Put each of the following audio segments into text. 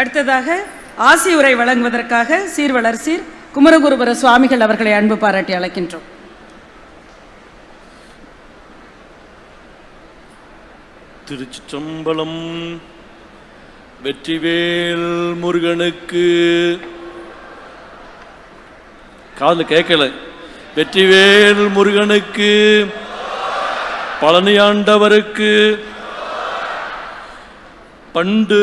அடுத்ததாக ஆசி உரை வழங்குவதற்காக சீர்வளர் சீர் குமரகுருபர சுவாமிகள் அவர்களை அன்பு பாராட்டி அழைக்கின்றோம். திருச்சிற்றம்பலம் வெற்றிவேல் முருகனுக்கு காதல் கேட்கல. வெற்றிவேல் முருகனுக்கு பழனியாண்டவருக்கு பண்டு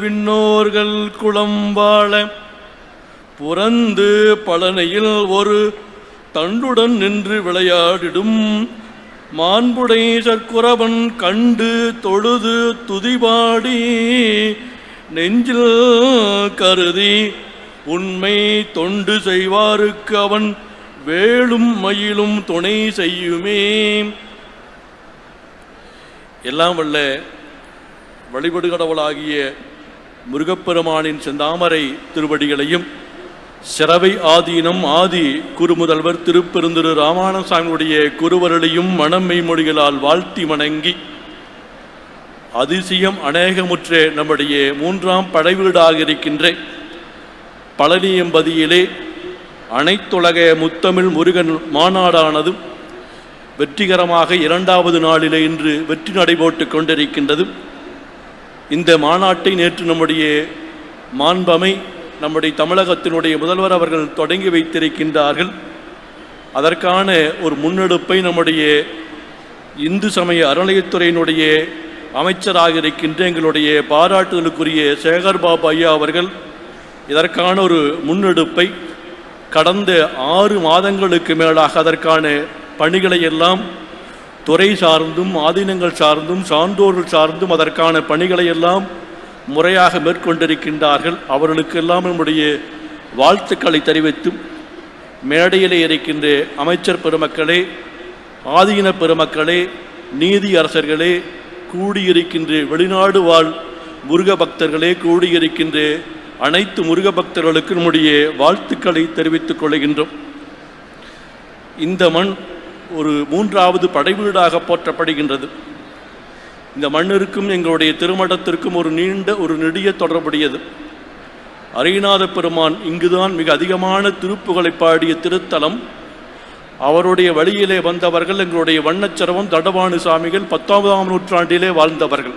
விண்ணோர்கள் குளம் வாழ புறந்து பழனையில் ஒரு தண்டுடன் நின்று விளையாடிடும். மாண்புடை சற்குரவன் கண்டு தொழுது துதிபாடி நெஞ்சில் கருதி உண்மை தொண்டு செய்வாருக்கு அவன் வேலும் மயிலும் துணை செய்யுமே. எல்லாம் வல்ல வழிபடு கடவுளாகிய முருகப்பெருமானின் செந்தாமரை திருவடிகளையும் சிறவை ஆதீனம் ஆதி குருமுதல்வர் திருப்பெருந்துரு ராமானசாமியுடைய குருவருளையும் மனம்மை மொழிகளால் வாழ்த்தி வணங்கி அதிசயம் அநேகமுற்ற நம்முடைய மூன்றாம் படைவீடாக இருக்கின்ற பழனி எம்பதியிலே அனைத்துலக முத்தமிழ் முருகன் மாநாடானது வெற்றிகரமாக இரண்டாவது நாளிலே இன்று வெற்றி நடைபோட்டு கொண்டிருக்கின்றது இந்த மாநாட்டை நேற்று நம்முடைய மாண்பமை நம்முடைய தமிழகத்தினுடைய முதல்வர் அவர்கள் தொடங்கி வைத்திருக்கின்றார்கள். அதற்கான ஒரு முன்னெடுப்பை நம்முடைய இந்து சமய அறநிலையத்துறையினுடைய அமைச்சராக இருக்கின்ற எங்களுடைய பாராட்டுதலுக்குரிய சேகர் பாபு ஐயா அவர்கள் இதற்கான ஒரு முன்னெடுப்பை கடந்த ஆறு மாதங்களுக்கு மேலாக அதற்கான பணிகளை எல்லாம் துறை சார்ந்தும் ஆதீனங்கள் சார்ந்தும் சான்றோர்கள் சார்ந்தும் அதற்கான பணிகளை எல்லாம் முறையாக மேற்கொண்டிருக்கின்றார்கள். அவர்களுக்கெல்லாம் நம்முடைய வாழ்த்துக்களை தெரிவித்தும் மேடையிலே இருக்கின்ற அமைச்சர் பெருமக்களே ஆதீன பெருமக்களே நீதி அரசர்களே கூடியிருக்கின்ற வெளிநாடு வாழ் முருக பக்தர்களே கூடியிருக்கின்ற அனைத்து முருக பக்தர்களுக்கு நம்முடைய வாழ்த்துக்களை தெரிவித்துக் கொள்கின்றோம். இந்த மண் ஒரு மூன்றாவது படைவீடாக போற்றப்படுகின்றது. இந்த மண்ணிற்கும் எங்களுடைய திருமடத்திற்கும் ஒரு நீண்ட ஒரு நெடிய தொடர்புடையது. அரியநாத பெருமான் இங்குதான் மிக அதிகமான திருப்புகளை பாடிய திருத்தலம். அவருடைய வழியிலே வந்தவர்கள் எங்களுடைய வண்ணச்சரவம் தடவாணு சாமிகள் பத்தொன்பதாம் நூற்றாண்டிலே வாழ்ந்தவர்கள்.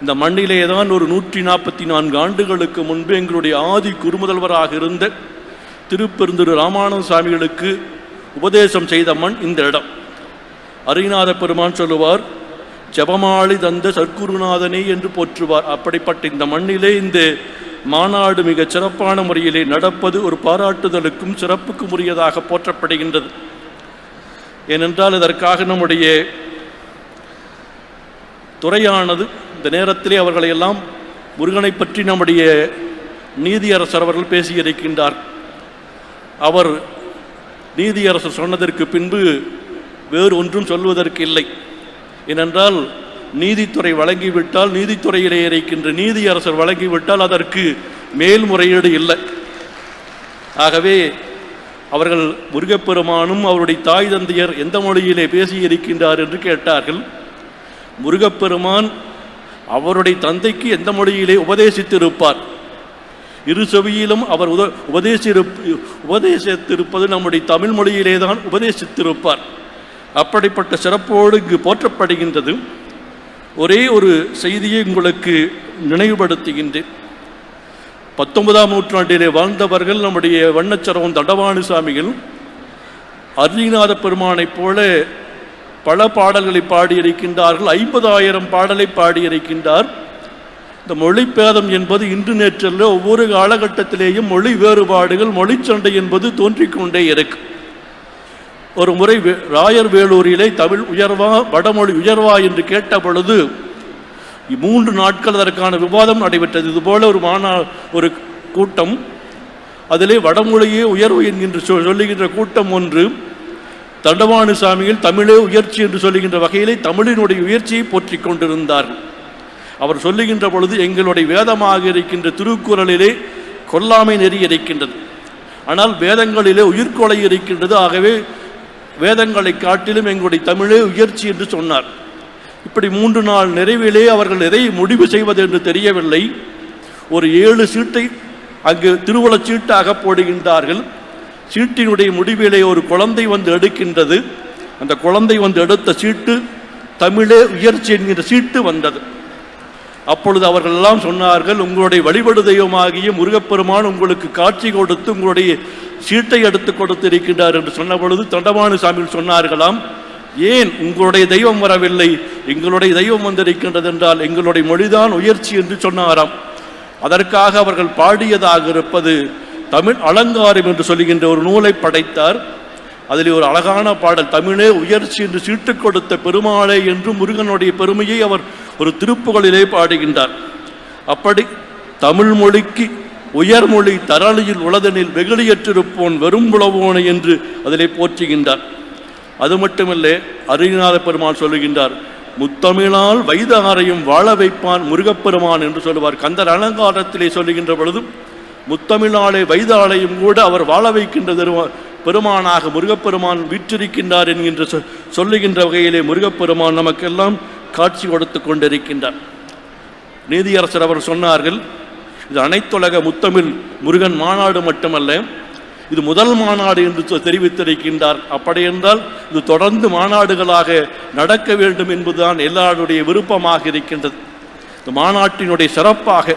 இந்த மண்ணிலே தான் ஒரு நூற்றி நாற்பத்தி நான்கு ஆண்டுகளுக்கு முன்பு எங்களுடைய ஆதி குருமுதல்வராக இருந்த திருப்பெருந்திரு ராமானந்த சாமிகளுக்கு உபதேசம் செய்த மண் இந்த இடம். அருகிநாத பெருமான் சொல்லுவார் ஜபமாளி தந்த சர்க்குருநாதனே என்று போற்றுவார். அப்படிப்பட்ட இந்த மண்ணிலே இந்த மாநாடு மிகச் சிறப்பான முறையிலே நடப்பது ஒரு பாராட்டுதலுக்கும் சிறப்புக்கும் உரியதாக போற்றப்படுகின்றது. ஏனென்றால் இதற்காக நம்முடைய துறையானது இந்த நேரத்திலே அவர்களையெல்லாம் முருகனை பற்றி நம்முடைய நீதியரசர் அவர்கள் பேசியிருக்கின்றார். அவர் நீதியரசர் சொன்னதற்கு பின்பு வேறு ஒன்றும் சொல்வதற்கு இல்லை ஏனென்றால் நீதித்துறை வழங்கிவிட்டால் நீதித்துறையிலே இருக்கின்ற நீதியரசர் வழங்கிவிட்டால் அதற்கு மேல்முறையீடு இல்லை. ஆகவே அவர்கள் முருகப்பெருமானும் அவருடைய தாய் தந்தையர் எந்த மொழியிலே பேசியிருக்கின்றார் என்று கேட்டார்கள். முருகப்பெருமான் அவருடைய தந்தைக்கு எந்த மொழியிலே உபதேசித்திருப்பார்? இரு செவியிலும் அவர் உத உபதேசிருப் உபதேசித்திருப்பது நம்முடைய தமிழ் மொழியிலே தான் உபதேசித்திருப்பார். அப்படிப்பட்ட சிறப்போடு இங்கு போற்றப்படுகின்றது. ஒரே ஒரு செய்தியை உங்களுக்கு நினைவுபடுத்துகின்றேன். பத்தொன்பதாம் நூற்றாண்டிலே வாழ்ந்தவர்கள் நம்முடைய வண்ணச்சரவம் தண்டவாணி சாமிகள் அருணிநாத பெருமானைப் போல பல பாடல்களை பாடியிருக்கின்றார்கள். ஐம்பதாயிரம் பாடலை பாடியிருக்கின்றார். இந்த மொழிப்பேதம் என்பது இன்று நேற்றல்ல ஒவ்வொரு காலகட்டத்திலேயும் மொழி வேறுபாடுகள் மொழிச்சண்டை என்பது தோன்றிக் கொண்டே இருக்கு. ஒரு முறை வே- ராயர் வேலூரிலே தமிழ் உயர்வா வடமொழி உயர்வா என்று கேட்ட பொழுது மூன்று நாட்கள் அதற்கான விவாதம் நடைபெற்றது. இதுபோல ஒரு மாநா ஒரு கூட்டம் அதிலே வடமொழியே உயர்வு என்கின்ற சொ- சொல்லுகின்ற கூட்டம் ஒன்று தண்டவாணி சாமியில் தமிழே உயர்ச்சி என்று சொல்லுகின்ற வகையிலே தமிழினுடைய உயர்ச்சியை போற்றிக் கொண்டிருந்தார்கள். அவர் சொல்லுகின்ற பொழுது எங்களுடைய வேதமாக இருக்கின்ற திருக்குறளிலே கொல்லாமை நெறி இருக்கின்றது. ஆனால் வேதங்களிலே உயிர்கொலை இருக்கின்றது. ஆகவே வேதங்களை காட்டிலும் எங்களுடைய தமிழே உயர்ச்சி என்று சொன்னார். இப்படி மூன்று நாள் நிறைவிலே அவர்கள் எதை முடிவு செய்வது என்று தெரியவில்லை. ஒரு ஏழு சீட்டை அங்கு திருவுளச் சீட்டாக போடுகின்றார்கள். சீட்டினுடைய முடிவிலே ஒரு குழந்தை வந்து எடுக்கின்றது. அந்த குழந்தை வந்து எடுத்த சீட்டு தமிழே உயர்ச்சி என்கின்ற சீட்டு வந்தது. அப்பொழுது அவர்கள் எல்லாம் சொன்னார்கள் உங்களுடைய வழிபடு தெய்வமாகிய முருகப்பெருமான் உங்களுக்கு காட்சி கொடுத்து உங்களுடைய சீட்டை எடுத்து இருக்கின்றார் என்று சொன்ன பொழுது தொண்டமானு சாமியில் சொன்னார்களாம் ஏன் உங்களுடைய தெய்வம் வரவில்லை? எங்களுடைய தெய்வம் வந்திருக்கின்றது என்றால் எங்களுடைய மொழிதான் உயர்ச்சி என்று சொன்னாராம். அதற்காக அவர்கள் பாடியதாக இருப்பது தமிழ் அலங்காரம் என்று சொல்கின்ற ஒரு நூலை படைத்தார். அதில் ஒரு அழகான பாடல் தமிழே உயர்ச்சி என்று சீட்டு கொடுத்த பெருமாளே என்று முருகனுடைய பெருமையை அவர் ஒரு திருப்புகளிலே பாடுகின்றார். அப்படி தமிழ் மொழிக்கு உயர்மொழி தரளியில் உளதனில் வெகுளியற்றிருப்போன் வெறும்புலவோனே என்று அதிலே போற்றுகின்றார். அது மட்டுமல்ல அருகிநாத பெருமான் சொல்லுகின்றார் முத்தமிழால் வைதாரையும் வாழ வைப்பான் முருகப்பெருமான் என்று சொல்லுவார். கந்தர் அலங்காரத்திலே சொல்லுகின்ற பொழுதும் முத்தமிழாலே வைதாலையும் கூட அவர் வாழ வைக்கின்ற பெருமானாக முருகப்பெருமான் வீற்றிருக்கின்றார் என்கின்ற சொ- சொல்லுகின்ற வகையிலே முருகப்பெருமான் நமக்கெல்லாம் காட்சி கொடுத்து கொண்டிருக்கின்றார். நீதியரசர் அவர் சொன்னார்கள் இது அனைத்துலக முத்தமிழ் முருகன் மாநாடு மட்டுமல்ல இது முதல் மாநாடு என்று தெரிவித்திருக்கின்றார். அப்படி என்றால் இது தொடர்ந்து மாநாடுகளாக நடக்க வேண்டும் என்பதுதான் எல்லாருடைய விருப்பமாக இருக்கின்றது. இந்த மாநாட்டினுடைய சிறப்பாக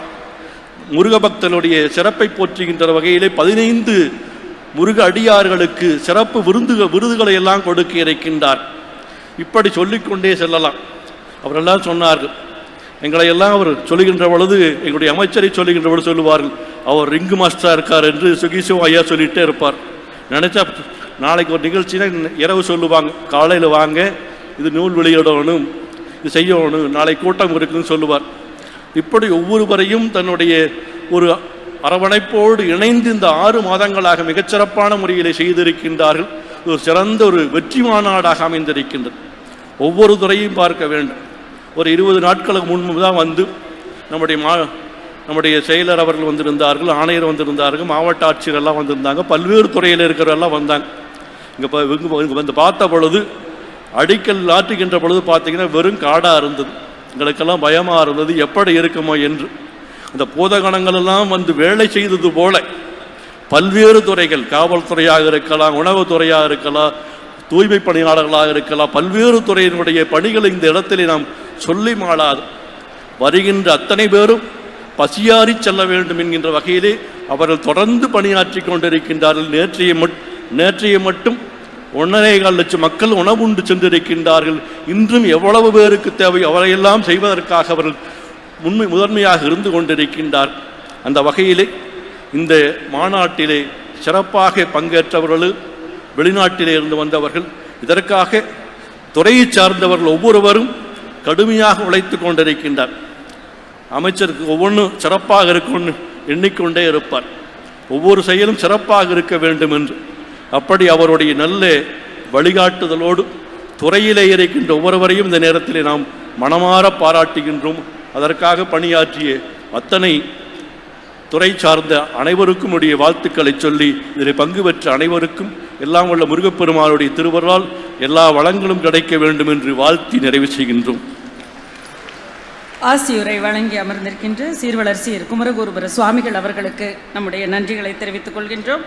முருகபக்தனுடைய சிறப்பை போற்றுகின்ற வகையிலே பதினைந்து முருக அடியார்களுக்கு சிறப்பு விருது விருதுகளை எல்லாம் கொடுக்க இருக்கின்றார். இப்படி சொல்லிக்கொண்டே செல்லலாம். அவரெல்லாம் சொன்னார்கள். எங்களை எல்லாம் அவர் சொல்லுகின்ற பொழுது எங்களுடைய அமைச்சரை சொல்லுகின்ற பொழுது சொல்லுவார்கள் அவர் ரிங்கு மாஸ்டராக இருக்கார் என்று சுகிசிவம் ஐயா சொல்லிகிட்டே இருப்பார். நினச்சா நாளைக்கு ஒரு நிகழ்ச்சினா இரவு சொல்லுவாங்க காலையில் வாங்க இது நூல் வெளியிடணும் இது செய்யணும் நாளை கூட்டம் இருக்குன்னு சொல்லுவார். இப்படி ஒவ்வொருவரையும் தன்னுடைய ஒரு அரவணைப்போடு இணைந்து இந்த ஆறு மாதங்களாக மிகச்சிறப்பான முறையிலே செய்திருக்கின்றார்கள். ஒரு சிறந்த ஒரு வெற்றி மாநாடாக அமைந்திருக்கின்றது. ஒவ்வொரு துறையும் பார்க்க வேண்டும். ஒரு இருபது நாட்களுக்கு முன்பு தான் வந்து நம்முடைய மா நம்முடைய செயலர் அவர்கள் வந்திருந்தார்கள் ஆணையர் வந்திருந்தார்கள் மாவட்ட ஆட்சியர் எல்லாம் வந்திருந்தாங்க பல்வேறு துறையில் இருக்கிறவரெல்லாம் வந்தாங்க. இங்கே இங்கே இங்கே வந்து பார்த்த பொழுது அடிக்கல் ஆற்றுகின்ற பொழுது பார்த்தீங்கன்னா வெறும் காடாக இருந்தது. எங்களுக்கெல்லாம் பயமாக இருந்தது எப்படி இருக்குமோ என்று. அந்த பூதகணங்கள் எல்லாம் வந்து வேலை செய்தது போல பல்வேறு துறைகள் காவல்துறையாக இருக்கலாம் உணவுத்துறையாக இருக்கலாம் தூய்மை பணியாளர்களாக இருக்கலாம் பல்வேறு துறையினுடைய பணிகளை இந்த இடத்திலே நாம் சொல்லி மாளாது. வருகின்ற அத்தனை பேரும் பசியாறி செல்ல வேண்டும் என்கின்ற வகையிலே அவர்கள் தொடர்ந்து பணியாற்றி கொண்டிருக்கின்றார்கள். நேற்றைய மட் நேற்றைய மட்டும் ஒன்றரை கால் லட்சம் மக்கள் உணவுண்டு சென்றிருக்கின்றார்கள். இன்றும் எவ்வளவு பேருக்கு தேவை அவரையெல்லாம் செய்வதற்காக அவர்கள் முன்மை முதன்மையாக இருந்து கொண்டிருக்கின்றார். அந்த வகையிலே இந்த மாநாட்டிலே சிறப்பாக பங்கேற்றவர்கள் வெளிநாட்டிலே இருந்து வந்தவர்கள் இதற்காக துறையை சார்ந்தவர்கள் ஒவ்வொருவரும் கடுமையாக உழைத்து கொண்டிருக்கின்றார். அமைச்சருக்கு ஒவ்வொன்றும் சிறப்பாக இருக்கும்னு எண்ணிக்கொண்டே இருப்பார். ஒவ்வொரு செயலும் சிறப்பாக இருக்க வேண்டும் என்று. அப்படி அவருடைய நல்ல வழிகாட்டுதலோடு துறையிலே இருக்கின்ற ஒவ்வொருவரையும் இந்த நேரத்தில் நாம் மனமாற பாராட்டுகின்றோம். அதற்காக பணியாற்றிய அத்தனை துறை சார்ந்த அனைவருக்கும் உடைய வாழ்த்துக்களை சொல்லி இதில் பங்கு பெற்ற அனைவருக்கும் எல்லாம் உள்ள முருகப்பெருமானுடைய திருவருளால் எல்லா வளங்களும் கிடைக்க வேண்டும் என்று வாழ்த்தி நிறைவு செய்கின்றோம். ஆசியுரை வழங்கி அமர்ந்திருக்கின்ற சீர்வளர்ச்சியர் சீர் குமரகுருபர சுவாமிகள் அவர்களுக்கு நம்முடைய நன்றிகளை தெரிவித்துக் கொள்கின்றோம்.